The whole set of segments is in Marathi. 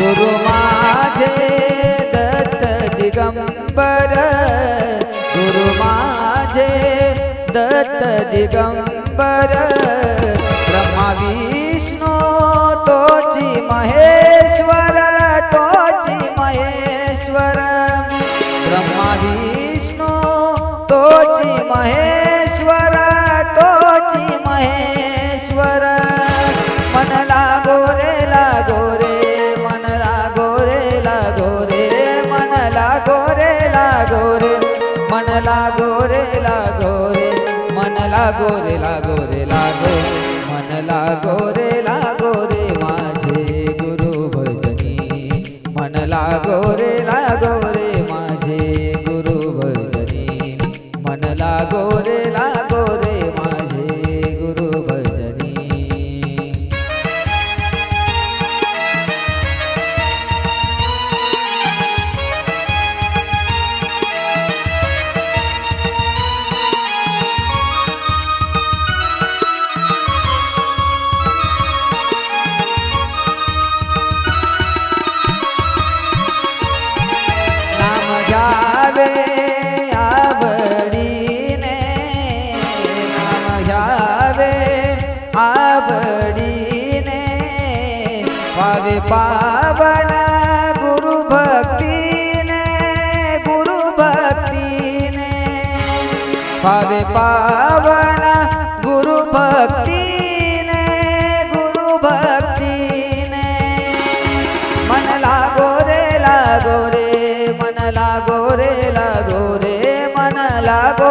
गुरु माझे दत्त दिगंबर। गुरु माझे दत्त दिगंबर। ब्रह्मा विष्णू तोची महेश्वर मन लागो रे लागो रे लागो. मन लागो रे लागो रे माझे गुरु भजनी. मन लागो रे पावे पावन गुरु भक्तीने गुरु भक्तीने। पावे पावन गुरु भक्तीने गुरु भक्तीने। मन लागो रे लागो रे मन लागो रे लागो रे मन लागो लागो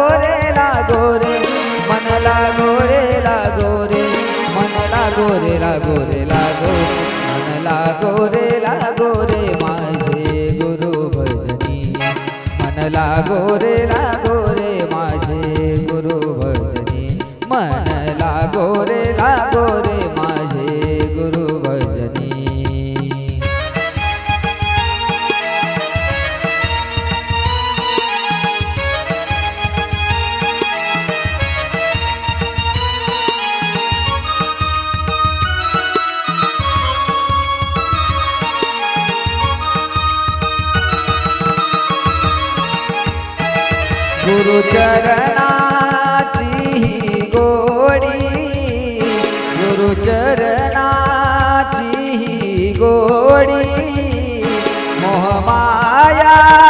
मन गुरुचरणाची गोडी. गुरुचरणाची गोडी. मोहमाया